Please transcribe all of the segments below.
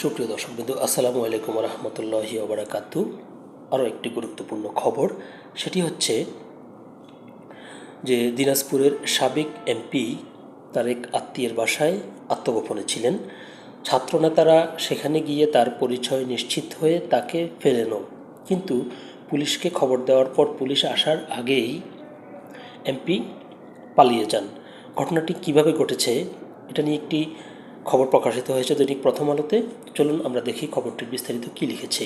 সুপ্রিয় দর্শক বিন্দু, আসসালামু আলাইকুম রহমতুল্লাহি ওবরাকাতু। আরও একটি গুরুত্বপূর্ণ খবর, সেটি হচ্ছে যে দিনাজপুরের সাবেক এমপি তার এক আত্মীয়ের বাসায় আত্মগোপনে ছিলেন। ছাত্রনেতারা সেখানে গিয়ে তার পরিচয় নিশ্চিত হয়ে তাকে ফেলেন কিন্তু পুলিশকে খবর দেওয়ার পর পুলিশ আসার আগেই এমপি পালিয়ে যান। ঘটনাটি কীভাবে ঘটেছে, এটা নিয়ে একটি খবর প্রকাশিত হয়েছে দৈনিক প্রথম আলোতে। চলুন আমরা দেখি খবরটির বিস্তারিত কী লিখেছে।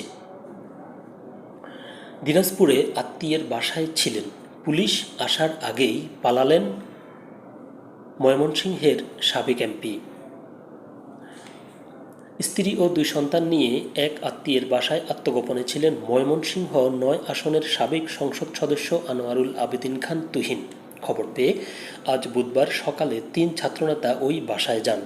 দিনাজপুরে আত্মীয়ের বাসায় ছিলেন। পুলিশ আসার আগেই পালালেন ময়মনসিংহের সাবেক এমপি। স্ত্রী ও দুই সন্তান নিয়ে এক আত্মীয়ের বাসায় আত্মগোপনে ছিলেন ময়মনসিংহ নয় আসনের সাবেক সংসদ সদস্য আনোয়ারুল আবেদিন খান তুহিন। খবর পেয়ে আজ বুধবার সকালে তিন ছাত্রনেতা ওই বাসায় যান।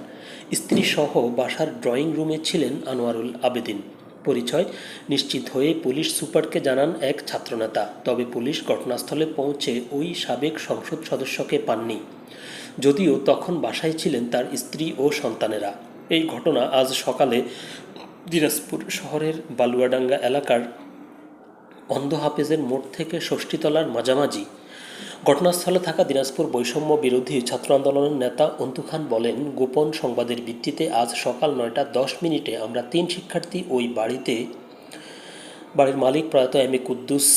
স্ত্রী সহ বাসার ড্রয়িং রুমে ছিলেন আনোয়ারুল আবেদিন। পরিচয় নিশ্চিত হয়ে পুলিশ সুপারকে জানান এক ছাত্রনেতা, তবে পুলিশ ঘটনাস্থলে পৌঁছে ওই সাবেক সংসদ সদস্যকে পাননি। যদিও তখন বাসায় ছিলেন তার স্ত্রী ও সন্তানেরা। এই ঘটনা আজ সকালে দিনাজপুর শহরের বালুয়াডাঙ্গা এলাকার অন্ধ হাফেজের মোড় থেকে ষষ্ঠীতলার মাঝামাঝি ঘটনাস্থলে থাকা দিনাজপুর বৈষম্য বিরোধী ছাত্র আন্দোলনের নেতা অন্তু খান বলেন, গোপন সংবাদের ভিত্তিতে আজ সকাল নয়টা দশ মিনিটে আমরা তিন শিক্ষার্থী ওই বাড়িতে, বাড়ির মালিক প্রয়াত এম এ কুদ্দুস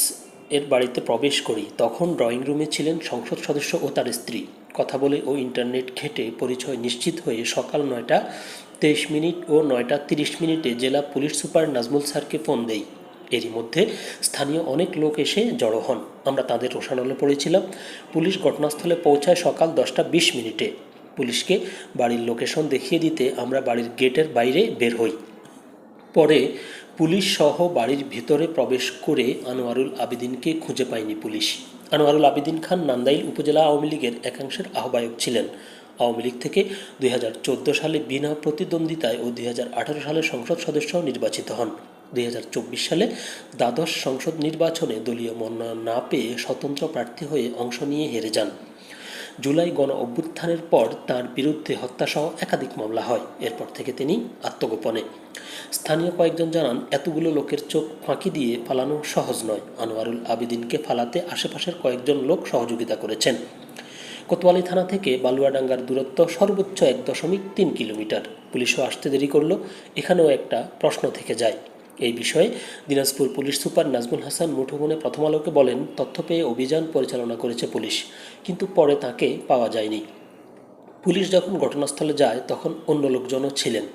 এর বাড়িতে প্রবেশ করি। তখন ড্রয়িং রুমে ছিলেন সংসদ সদস্য ও তার স্ত্রী। কথা বলে ও ইন্টারনেট ঘেটে পরিচয় নিশ্চিত হয়ে সকাল নয়টা তেইশ মিনিট ও নয়টা তিরিশ মিনিটে জেলা পুলিশ সুপার নাজমুল স্যারকে ফোন দেই এরই মধ্যে স্থানীয় অনেক লোক এসে জড়ো হন। আমরা তাদের রোশানলে পড়েছিলাম। পুলিশ ঘটনাস্থলে পৌঁছায় সকাল দশটা বিশ মিনিটে। পুলিশকে বাড়ির লোকেশন দেখিয়ে দিতে আমরা বাড়ির গেটের বাইরে বের হই। পরে পুলিশ সহ বাড়ির ভিতরে প্রবেশ করে আনোয়ারুল আবেদিনকে খুঁজে পায়নি পুলিশ। আনোয়ারুল আবেদিন খান নান্দাইল উপজেলা আওয়ামী লীগের একাংশের আহ্বায়ক ছিলেন। আওয়ামী লীগ থেকে দুই হাজার চোদ্দ সালে বিনা প্রতিদ্বন্দ্বিতায় ও দুই সালে সংসদ সদস্য নির্বাচিত হন। দুই হাজার চব্বিশ সালে দ্বাদশ সংসদ নির্বাচনে দলীয় মনোনয়ন না পেয়ে স্বতন্ত্র প্রার্থী হয়ে অংশ নিয়ে হেরে যান। জুলাই গণ অভ্যুত্থানের পর তার বিরুদ্ধে হত্যাসহ একাধিক মামলা হয়। এরপর থেকে তিনি আত্মগোপনে। স্থানীয় কয়েকজন জানান, এতগুলো লোকের চোখ ফাঁকি দিয়ে ফালানো সহজ নয়। আনোয়ারুল আবেদিনকে ফালাতে আশেপাশের কয়েকজন লোক সহযোগিতা করেছেন। কোতোয়ালি থানা থেকে বালুয়াডাঙ্গার দূরত্ব সর্বোচ্চ এক দশমিক তিন কিলোমিটার। পুলিশও আসতে দেরি করল। এখানেও একটা প্রশ্ন থেকে যায়। এই বিষয়ে দিনাজপুর পুলিশ সুপার নাজমুল হাসান মুঠোফোনে প্রথম আলোকে বলেন, তথ্য পেয়ে অভিযান পরিচালনা করেছে পুলিশ, কিন্তু পরে তাকে পাওয়া যায়নি। পুলিশ যখন ঘটনাস্থলে যায়, তখন অন্য লোকজনও ছিলেন।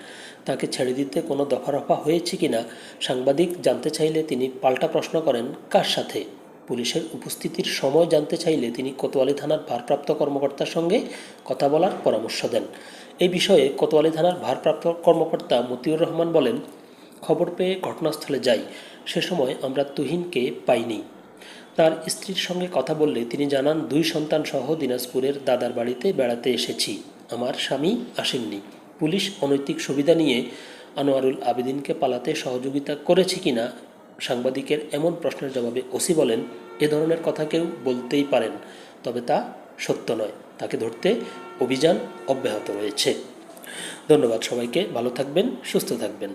তাকে ছেড়ে দিতে কোনো দফারফা হয়েছে কিনা, সাংবাদিক জানতে চাইলে তিনি পাল্টা প্রশ্ন করেন, কার সাথে? পুলিশের উপস্থিতির সময় জানতে চাইলে তিনি কোতোয়ালি থানার ভারপ্রাপ্ত কর্মকর্তার সঙ্গে কথা বলার পরামর্শ দেন। এই বিষয়ে কোতোয়ালি থানার ভারপ্রাপ্ত কর্মকর্তা মতিউর রহমান বলেন খবর পেয়ে ঘটনাস্থলে যাই। সে সময় আমরা তুহিনকে পাইনি। তার স্ত্রীর সঙ্গে কথা বললে তিনি জানান, দুই সন্তান সহ দিনাজপুরের দাদার বাড়িতে বেড়াতে এসেছি। আমার স্বামী আসেননি। পুলিশ অনৈতিক সুবিধা নিয়ে আনোয়ারুল আবেদিনকে পালাতে সহযোগিতা করেছে কিনা সাংবাদিকের এমন প্রশ্নের জবাবে ওসি বলেন, এ ধরনের কথা কেউ বলতেই পারেন, তবে তা সত্য নয়। তাকে ধরতে অভিযান অব্যাহত রয়েছে। ধন্যবাদ সবাইকে। ভালো থাকবেন, সুস্থ থাকবেন।